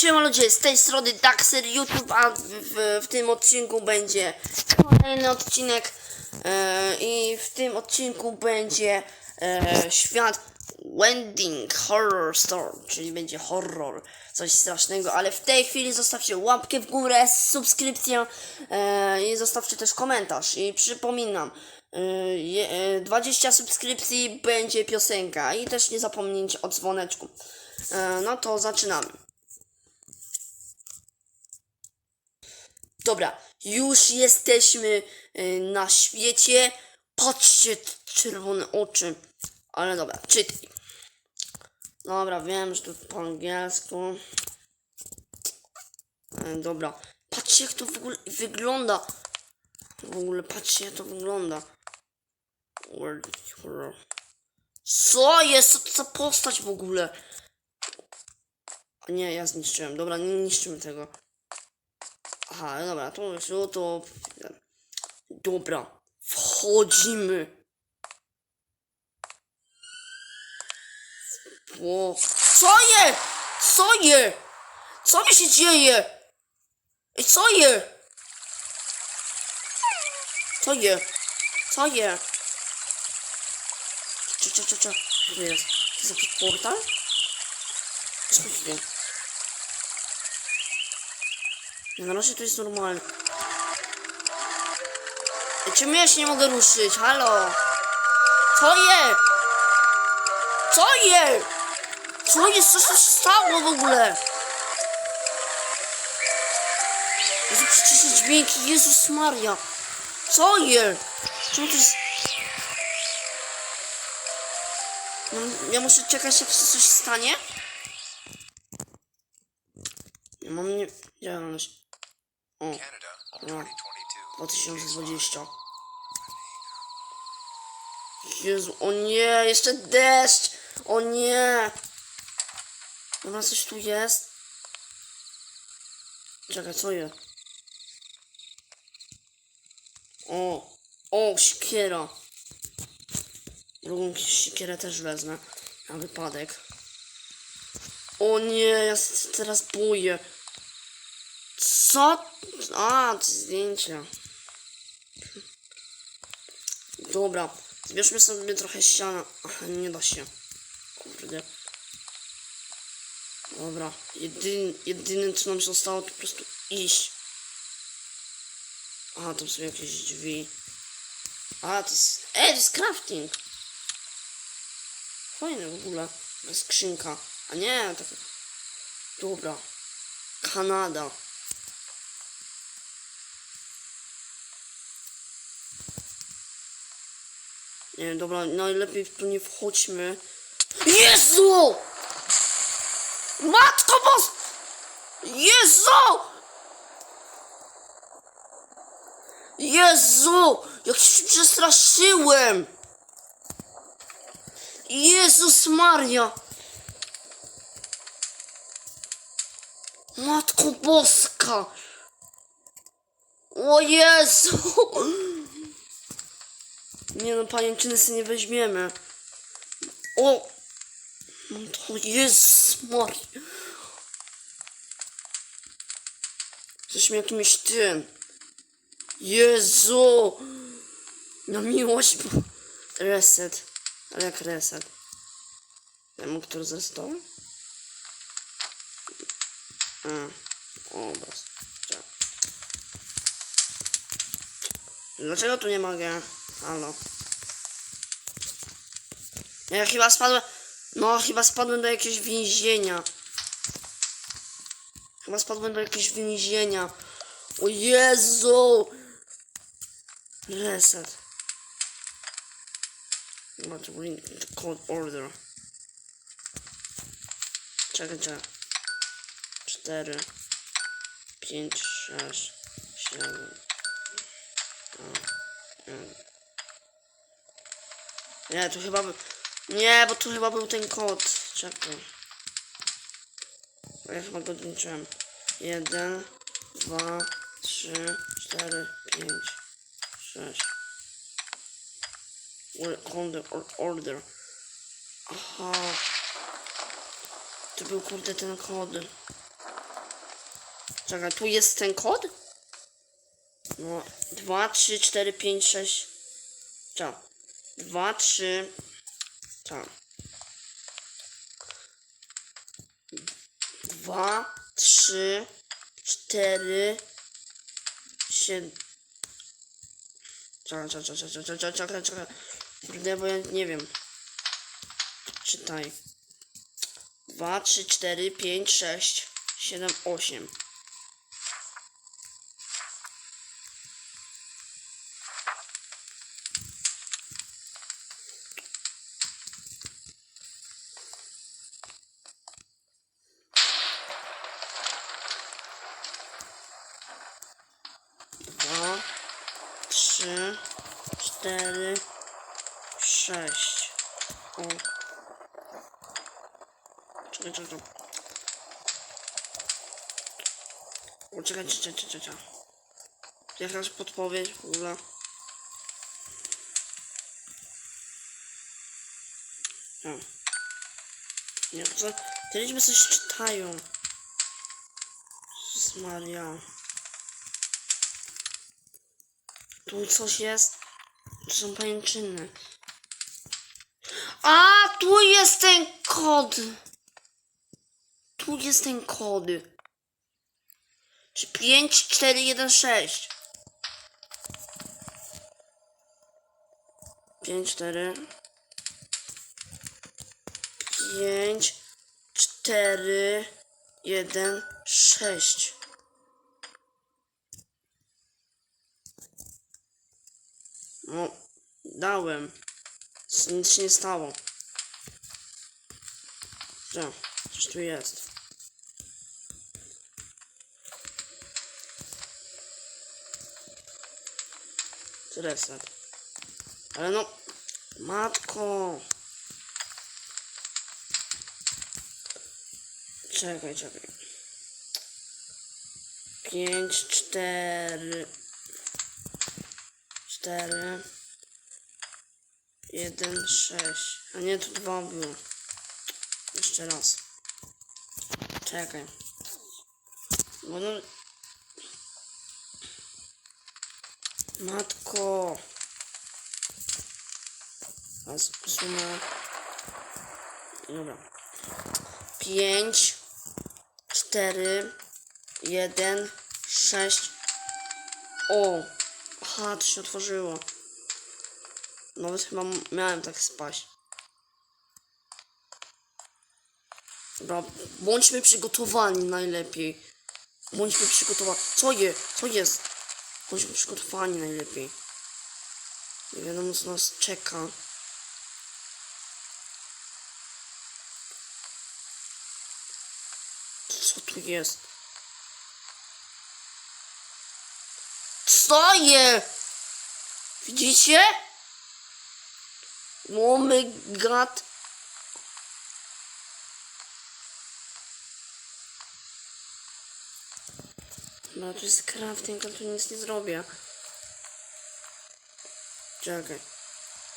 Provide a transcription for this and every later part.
Siema ludzie, z tej strony Daxer YouTube, a w, w, tym odcinku będzie kolejny odcinek e, i w tym odcinku będzie e, świat Wending Horror Store, czyli będzie horror, coś strasznego, ale w tej chwili zostawcie łapkę w górę, subskrypcję e, i zostawcie też komentarz i przypominam, e, je, e, 20 subskrypcji będzie piosenka i też nie zapomnijcie o dzwoneczku. E, no to zaczynamy. Dobra, już jesteśmy y, na świecie. Patrzcie, czerwone oczy. Ale dobra, czytaj. Dobra, wiem, że to po angielsku. E, Dobra, patrzcie jak to w ogóle wygląda. W ogóle patrzcie jak to wygląda. Co jest? Co za postać w ogóle? Nie, ja zniszczyłem. Dobra, nie niszczymy tego. Aha, dobra, to już no to... Dobra, wchodzimy. O, co je? Co je? Co mi się dzieje? Ej, co je? Co je? Co je? Cze, cze, cze, cze. Co jest? To jest jakiś portal? To jest? Nie, Na razie to jest normalne. Czemu ja się nie mogę ruszyć? Halo? Co je? Co je? Co jest? Co się stało w ogóle? Jezu, przecież te dźwięki, Jezus Maria. Co je? Czemu to jest... No, ja muszę czekać, jak coś stanie? Nie mam nie... działalność. O, Canada, no. 2022. 2020. Jezu, o nie, jeszcze deszcz! O nie! Dobra, coś tu jest? Czekaj, co je? O, o, siekiera. Drugą siekierę też wezmę, na wypadek. O nie, ja się teraz boję. Co? A, zdjęcia. Dobra, zbierzmy sobie trochę siana. Aha, nie da się. Kurde. Dobra, jedyny, jedyne co nam zostało to po prostu iść. Aha, tam są jakieś drzwi. A, to jest... Ej, to jest crafting! Fajne w ogóle. Skrzynka. A nie, tak... Dobra. Kanada. Nie, dobra, najlepiej w nie wchodźmy. Jezu! Matko bos... Jezu! Jezu! Jak się przestraszyłem! Jezus Maria! Matko Boska! O Jezu! Nie no, pajęczyny sobie nie weźmiemy. O! To, Jezus Maria. Jesteśmy jakimś tym. Jezu! Na miłość. Reset. Ale jak reset? Temu, który został? A, obraz. Dlaczego tu nie mogę? Halo. Ja chyba spadłem. No, chyba spadłem do jakiegoś więzienia. Chyba spadłem do jakiegoś więzienia. O Jezu! Reset. Chyba to był code order. Czekaj, czekaj. Cztery. Pięć, sześć, siedem. Nie, to chyba był... Nie, bo tu chyba był ten kod. Czekaj. Ja chyba go odliczyłem. Jeden, dwa, trzy, cztery, pięć, sześć. Order, order. Aha. To był kurde ten kod. Czekaj, tu jest ten kod? No, 2, 3, 4, 5, 6. Czekaj. 2, 3. Czekaj. 2, 3, 4, 7. Czekaj, czekaj, czekaj, czekaj, czekaj, czekaj. Kurde, bo ja nie wiem. Czytaj. 2, 3, 4, 5, 6, 7, 8. Dwa, trzy, cztery, sześć. O. Czekaj, czekaj. czekaj. Czekaj, czekaj, czekaj, czekaj. Jakaś podpowiedź w ogóle. O. Nie, to, te liczby coś czytają. Jezus Maria. Tu coś jest. To są pajęczyny. A, tu jest ten kod. Tu jest ten kod. Czy 5, 4, 1, 6. 5, 4. 5, 4, 1, 6. No, dałem. Nic się nie stało. Co? Coś tu jest. Reset. Ale no, matko. Czekaj, czekaj. Pięć, cztery, cztery, jeden, sześć. A nie, tu dwa. Jeszcze raz. Czekaj. Bo no... Matko. A suma... Dobra. Pięć, cztery, jeden, sześć. O! Aha, to się otworzyło. Nawet chyba miałem tak spaść. Dobra, bądźmy przygotowani najlepiej. Bądźmy przygotowani. Co je? Co jest? Bądźmy przygotowani najlepiej. Nie wiadomo co nas czeka. Co tu jest? Co je? Widzicie? Oh my god. No to jest crafting, a tu nic nie zrobię. Czekaj.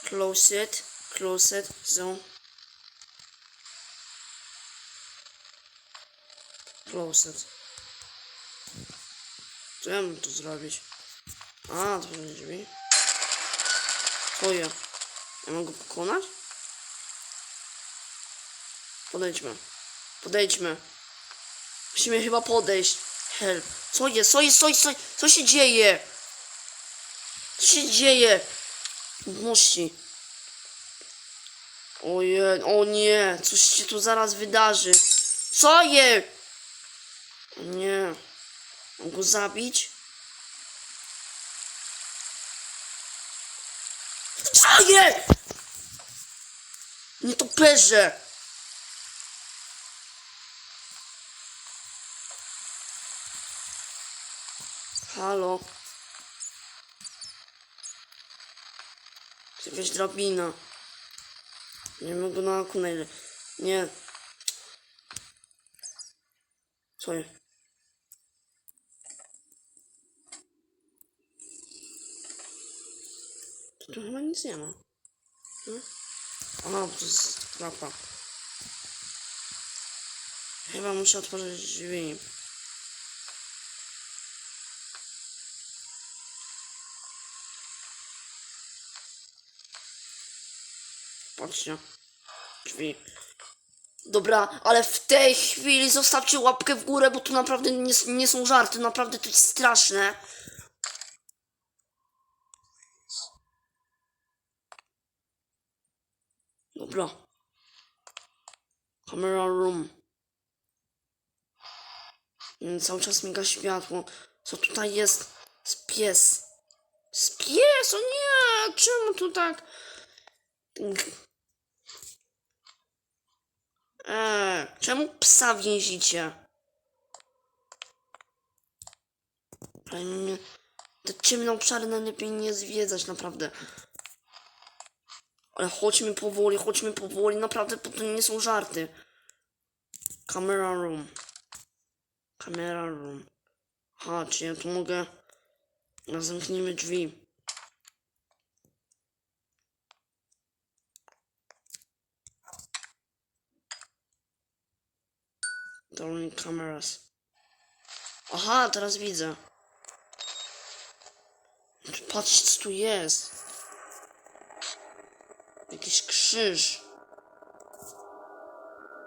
Close it. Close it. So. Close it. Co ja mam tu zrobić? A, to będzie drzwi. Co ja? Ja mogę pokonać? Podejdźmy. Podejdźmy. Musimy chyba podejść. Help. Co jest? Co jest? Co jest? Co, jest? co się dzieje? Co się dzieje? Musi. Ojej, o nie. Coś się tu zaraz wydarzy. Co je? Nie. Mam go zabić? Co je? Nie to perze. Halo? Jakaś drabina. Nie mogę na oku najle... Nie. Co jest? Tu chyba nic nie ma. No? A, to jest klapa. Chyba muszę otworzyć drzwi. Patrzcie. Drzwi. Dobra, ale w tej chwili zostawcie łapkę w górę, bo tu naprawdę nie, nie są żarty, naprawdę to jest straszne. Dobra. Camera room. Mm, Cały czas miga światło. Co tutaj jest? Jest pies. Jest pies, o nie! Czemu tu tak? Eee, czemu psa więzicie? Nie, te ciemne obszary najlepiej nie zwiedzać, naprawdę. Ale chodźmy powoli, chodźmy powoli, naprawdę, to nie są żarty. Camera room. Camera room. Aha, czy ja tu mogę... No, zamknijmy drzwi. Darling cameras. Aha, teraz widzę. Patrz, co tu jest. Jakiś krzyż.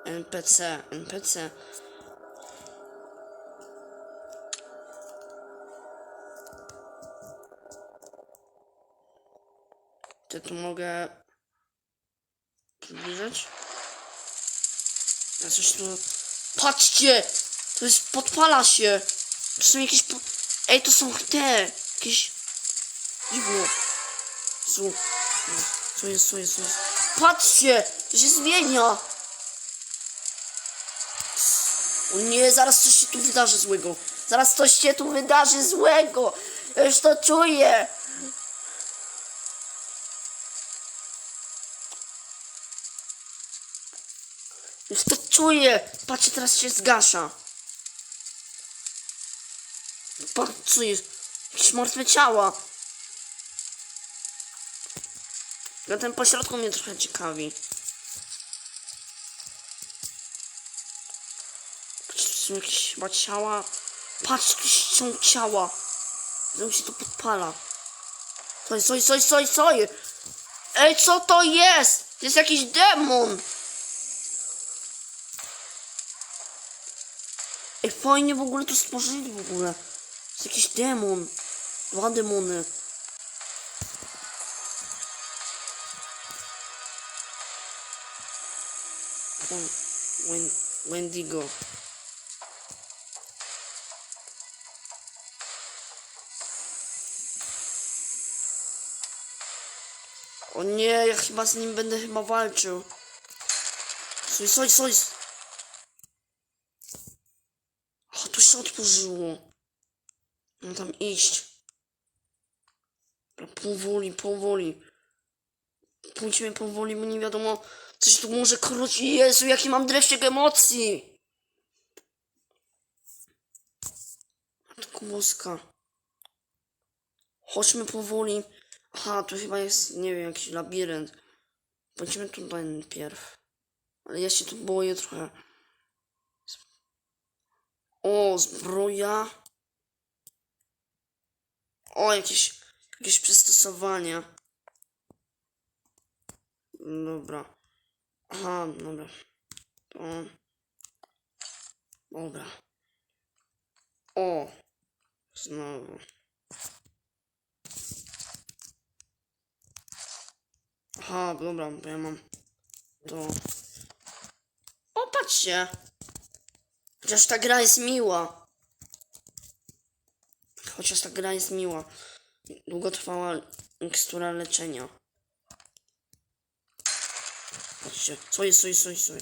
NPC, NPC. Czy tu mogę przybliżyć? Ja coś tu... Patrzcie! To jest... podpala się! To są jakieś... Po... Ej, to są te... Jakieś... Dziwne. Co? Co jest, co jest, co jest? Patrzcie! To się zmienia! O nie, zaraz coś się tu wydarzy złego. Zaraz coś się tu wydarzy złego. Ja już to czuję. Czuję. Patrzcie, teraz się zgasza. Patrz, co jest? Jakieś martwe ciała. Na tym pośrodku mnie trochę ciekawi. Patrz, tu są jakieś chyba ciała. Patrz, tu są ciała. Znowu się to podpala. Jest, co jest, co jest? Ej, co to jest? To jest jakiś demon. Ej, fajnie w ogóle to stworzyli w ogóle. Jest jakiś demon. Dwa demony. Wen- Wen- Wendigo. O nie, ja chyba z nim będę chyba walczył. Soj, soj, soj. Się otworzyło. Mam tam iść. Powoli, powoli. Pójdźmy powoli, bo nie wiadomo, co się tu może krócić. Jezu, jaki mam dreszczyk emocji. Matko boska. Chodźmy powoli. Aha, tu chyba jest, nie wiem, jakiś labirynt. Pójdźmy tutaj najpierw. Ale ja się tu boję trochę. O, zbroja. O, jakieś, jakieś przystosowania. Dobra. Aha, dobra. To... Dobra. O! Znowu. Aha, dobra, bo ja mam to. O, patrzcie! Chociaż ta gra jest miła. Chociaż ta gra jest miła. Długotrwała mikstura leczenia. Patrzcie, co jest, co jest, co jest.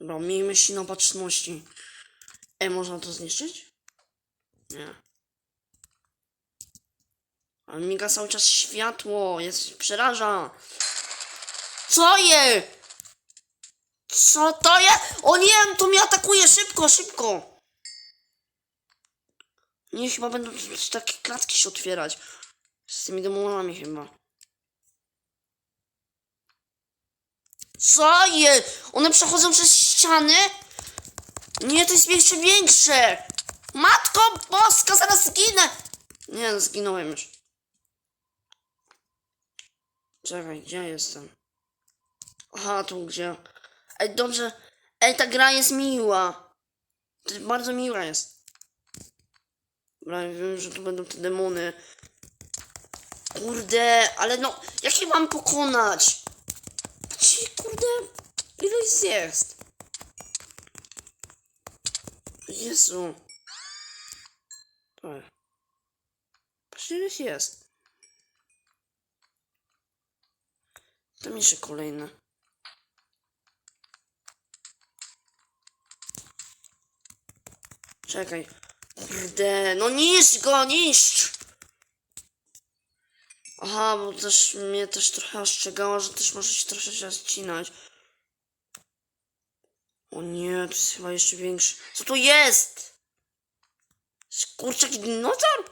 Dobra, miejmy się na baczności. E, można to zniszczyć? Nie. Ale miga cały czas światło, jest, przeraża. Co je? Co to jest? O nie, to mnie atakuje, szybko, szybko. Nie, chyba będą takie klatki się otwierać. Z tymi demonami chyba. Co jest? One przechodzą przez ściany? Nie, to jest jeszcze większe. Matko boska, zaraz zginę. Nie, no, zginąłem już. Czekaj, gdzie jestem? Aha, tu gdzie? Ej, dobrze. Ej, ta gra jest miła. To jest bardzo miła jest. Dobra, wiem, że tu będą te demony. Kurde, ale no, jak je mam pokonać? Patrzcie, kurde, ile jest? Jezu. Patrzcie, ile jest. Tam jeszcze kolejne. Czekaj. Kurde, no niszcz go, niszcz! Aha, bo też mnie też trochę ostrzegało, że też może się troszeczkę ścinać. O nie, to jest chyba jeszcze większy. Co to jest? Kurczak i dinozaur?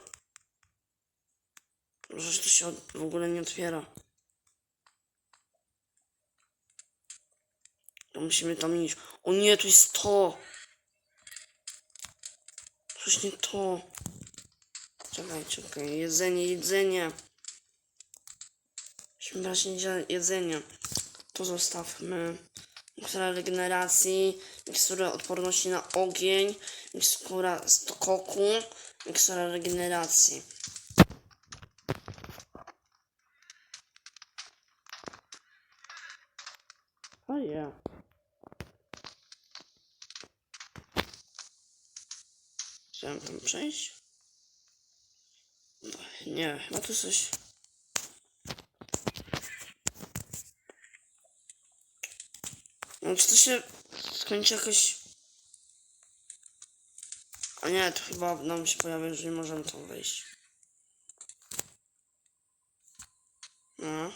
Może to się w ogóle nie otwiera. To musimy tam iść. O nie, tu jest to. Coś nie to. Czekaj, czekaj. Jedzenie, jedzenie. Musimy brać jedzenie. To zostawmy. Mikstura regeneracji, mikstura odporności na ogień, mikstura stokoku, mikstura regeneracji. O ja. Chciałem tam przejść? Nie, chyba tu coś... No, czy to się skończy jakoś... A nie, to chyba nam się pojawia, że nie możemy tam wejść. No.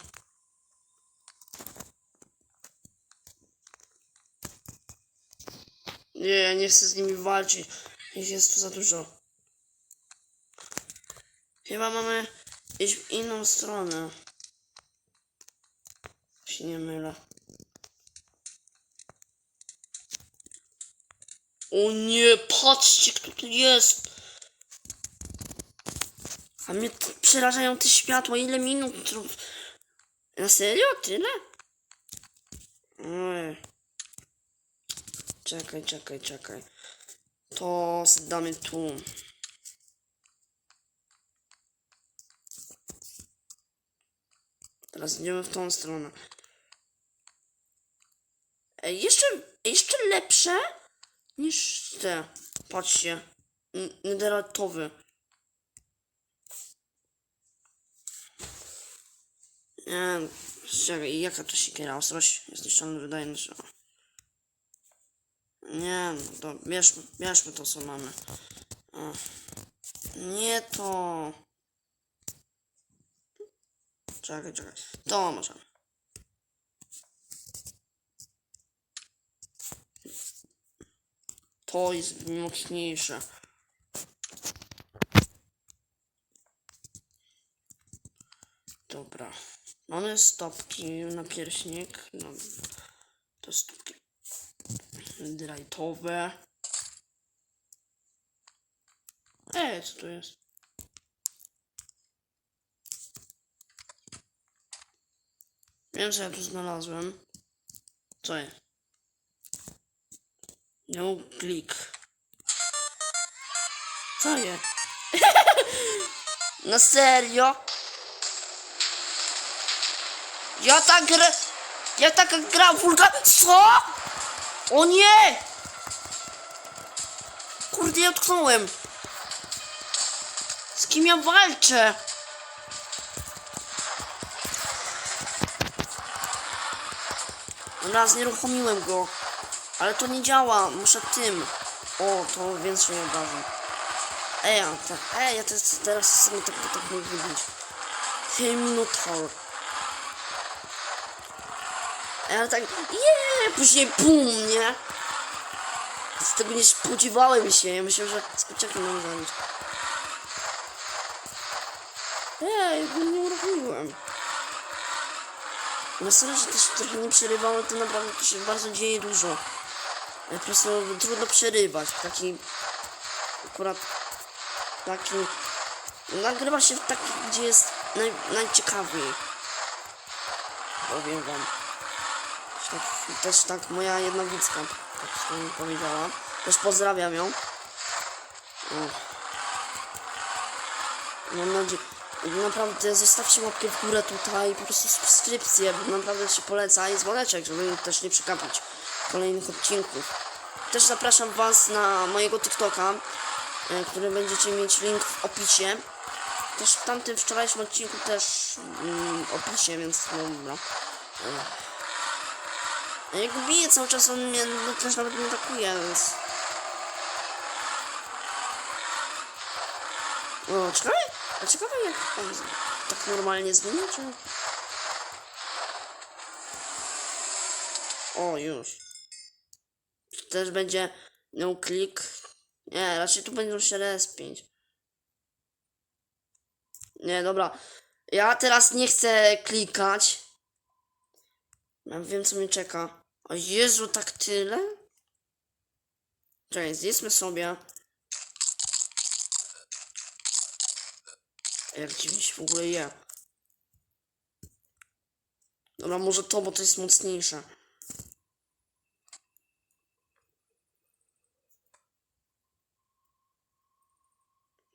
Nie, ja nie chcę z nimi walczyć. Ich jest tu za dużo. Chyba mamy iść w inną stronę. Się nie mylę. O nie, patrzcie kto tu jest. A mnie przerażają te światła. Ile minut? Na serio? Tyle? Oj. Czekaj, czekaj, czekaj. To zdamy tu. Teraz idziemy w tą stronę. Jeszcze, jeszcze lepsze niż te. Patrzcie. N- Netheratowy. Nie, czekaj, jaka to siekiera? Ostrość jest niszczony, wydaje mi się. Nie, to bierzmy, bierzmy to, co mamy. Nie to. Czekaj, czekaj. To możemy. To jest mocniejsze. Dobra. Mamy stopki na pierśnik. No, to stopki drajtowe. Ej, co to jest? Wiem, co ja tu znalazłem. Co jest? No klik. Co jest? Na serio? Ja tak grę... Ja tak gram wulkan... Co? O nie! Kurde, ja utknąłem. Z kim ja walczę? Raz nieruchomiłem go. Ale to nie działa. Muszę tym. O, to więcej obrażeń. Ej, te, ej, ja teraz, teraz sobie tak, tak mogę wybić. Minotaur. Ej, ale tak, jeee, później bum, nie? Z tego nie spodziewałem się. Ja myślałem, że z kurczakiem mam zabić. Ej, go nie uruchomiłem. Na serio, że też trochę nie przerywałem, to naprawdę to się bardzo dzieje dużo. Po prostu trudno przerywać. Taki akurat taki nagrywa się w taki, gdzie jest naj, najciekawiej. Powiem wam. Tak, też tak moja jedna widzka tak mi powiedziała. Też pozdrawiam ją. O. Mam nadzieję. Naprawdę zostawcie łapkę w górę tutaj, po prostu subskrypcję, bo naprawdę się poleca i dzwoneczek, żeby też nie przekapić kolejnych odcinków. Też zapraszam Was na mojego TikToka, e, który będziecie mieć link w opisie. Też w tamtym wczorajszym odcinku też mm, opisie, więc no dobra. A jak bije cały czas, on mnie no, też nawet nie atakuje, więc... O, ciekawe, a ciekawe jak on tak normalnie zginie, czy... O, już. Tu też będzie no click. Nie, raczej tu będą się respić. Nie, dobra. Ja teraz nie chcę klikać. Ja wiem, co mnie czeka. O Jezu, tak tyle? Czekaj, zjedzmy sobie. Jak dziwnie się w ogóle je. Dobra, może to, bo to jest mocniejsze.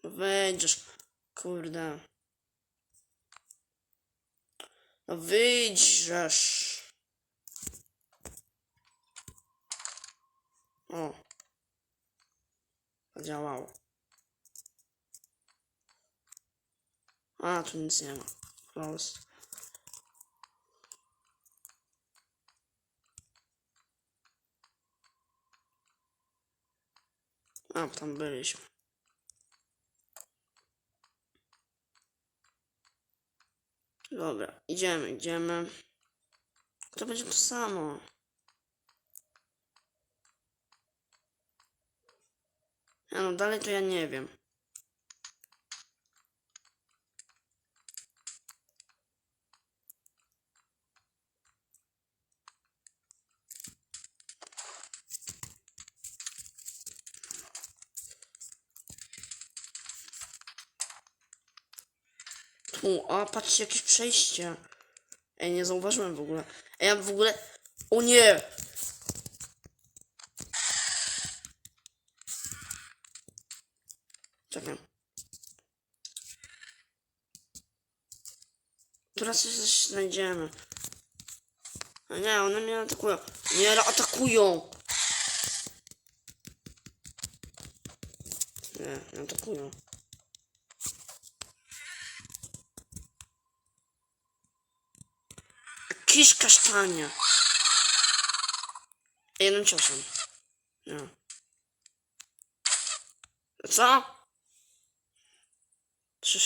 Wejdziesz. Kurde. No wyjdziesz. O. Zadziałało. A, tu nic nie ma. Close. A, tam byliśmy. Dobra, idziemy, idziemy. To będzie to samo. Ja no dalej to ja nie wiem. Tu, a patrzcie, jakieś przejście. Ej, nie zauważyłem w ogóle. Ej, ja w ogóle... O nie! Czekaj. Teraz coś znajdziemy. A nie, one mnie atakują. Nie, atakują! Nie, nie atakują. Kisz kasztania. Jednym ciosem. Nie. Co? Trzy.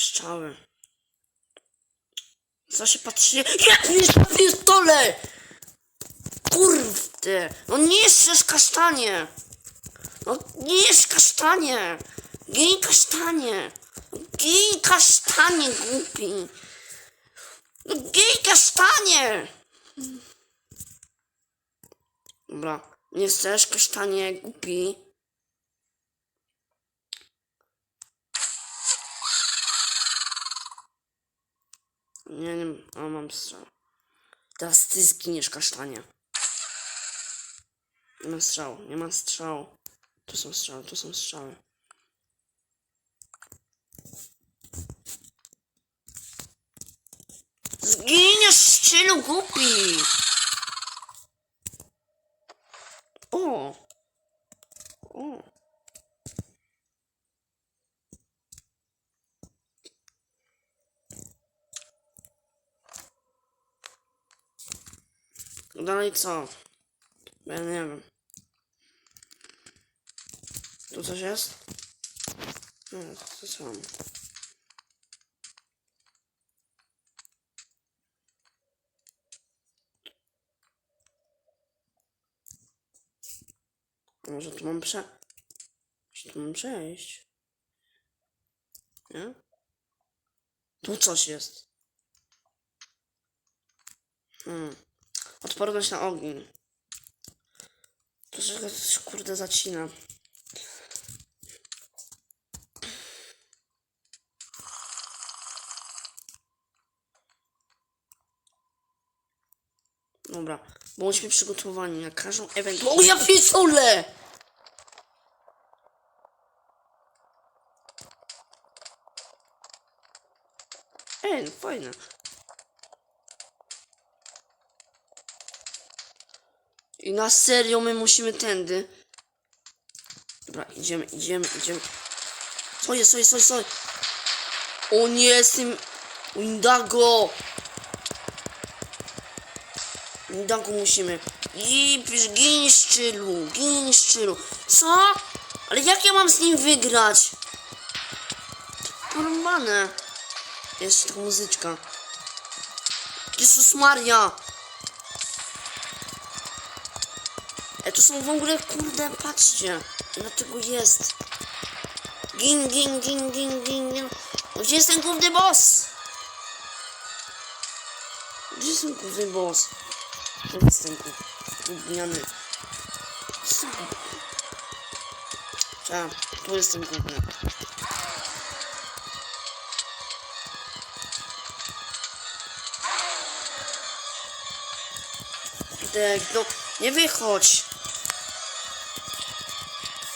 Co się patrzy? Jak mi na pistole! Kurde! No nie jest kasztanie! No nie jest kasztanie! Gej kasztanie! Gej kasztanie głupi! No gej kasztanie! Dobra, nie chcesz kasztanie głupi? Nie, nie, a mam strzał. Teraz ty zginiesz kasztanie. Nie ma strzału, nie ma strzału. Tu są strzały, tu są strzały. Zginiesz szczylu głupi! O! O! Dalej co? Ja nie wiem. Tu coś jest? Nie, to co mam? Może tu mam prze... Może tu mam przejść? Nie? Tu coś jest. Hmm. Odporność na ogień. Troszeczkę coś kurde zacina. Dobra, bądźmy przygotowani na każdą ewentualną... O ja pierdolę! Ej, no fajne. I na serio my musimy tędy. Dobra, idziemy, idziemy, idziemy. Co jest, co jest, co jest, co jest? O nie, z tym... Windago! Windago musimy. I gin szczylu. Co? Ale jak ja mam z nim wygrać? Porąbane. Jeszcze ta muzyczka. Jezus Maria! E, to są w ogóle, kurde, patrzcie. Dlaczego jest? Gin, gin, gin, gin, gin, gin. No Gdzie jest ten główny boss? Gdzie jest ten główny boss? To jest ten gówniany. Trzeba, tu jest ten główny. Dek, no, nie wychodź.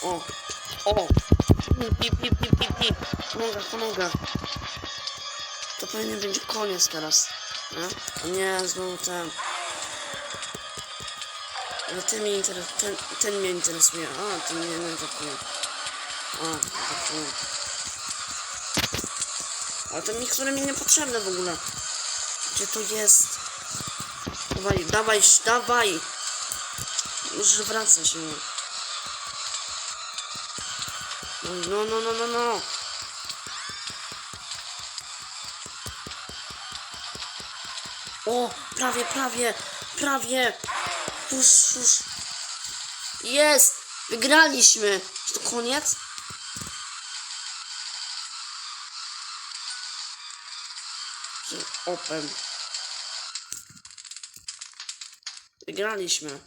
O, o. Pip, pip, pip, pip, pip. Pomogę, pomogę. To pewnie będzie koniec teraz. Nie? Nie, znowu ten. Ale ten mnie interesuje. Ten, ten mnie interesuje. A, ten mnie nie atakuje. A, atakuje. Ale ten niektóre mi niepotrzebne w ogóle. Gdzie to jest? Dawaj, dawaj, dawaj! Już wraca się. No, no, no, no, no. O, prawie, prawie, prawie. Już, już. Jest! Wygraliśmy! Czy to koniec? Open. Wygraliśmy.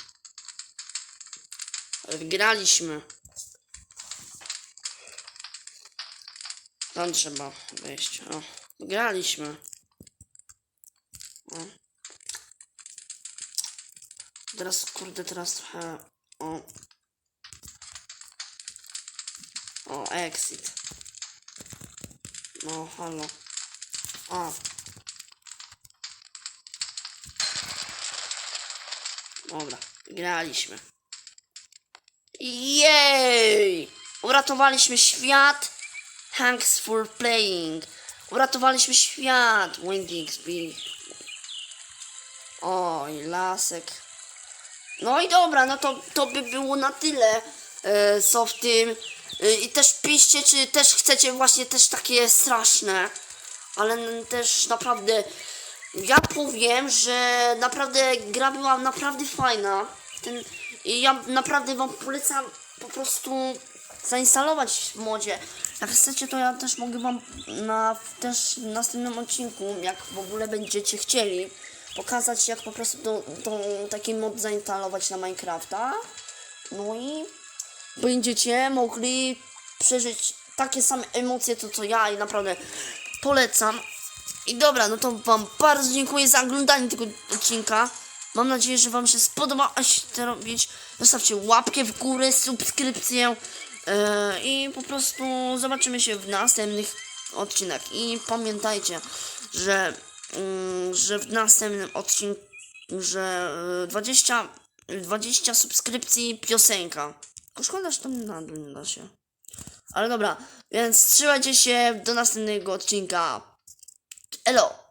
Wygraliśmy. Tam trzeba wejść. O, wygraliśmy. O. Teraz, kurde, teraz trochę... O. O, exit. No, halo. O. Dobra, graliśmy. Jej! Uratowaliśmy świat. Thanks for playing. Uratowaliśmy świat. Wendy XP. Oj, lasek. No i dobra, no to, to by było na tyle, e, co w tym. E, I też piszcie, czy też chcecie właśnie też takie straszne. Ale też naprawdę, ja powiem, że naprawdę gra była naprawdę fajna. Ten, I ja naprawdę wam polecam po prostu zainstalować w modzie. Jak chcecie, to ja też mogę wam na też w następnym odcinku, jak w ogóle będziecie chcieli, pokazać jak po prostu to, to taki mod zainstalować na Minecrafta. No i będziecie mogli przeżyć takie same emocje, to co ja i naprawdę polecam. I dobra, no to wam bardzo dziękuję za oglądanie tego odcinka. Mam nadzieję, że wam się spodoba się to robić. Zostawcie łapkę w górę, subskrypcję yy, i po prostu zobaczymy się w następnych odcinkach. I pamiętajcie, że, że w następnym odcinku, że yy, 20, 20 subskrypcji piosenka. Tylko szkoda, że tam nadal nie da się. Ale dobra, więc trzymajcie się do następnego odcinka. Elo!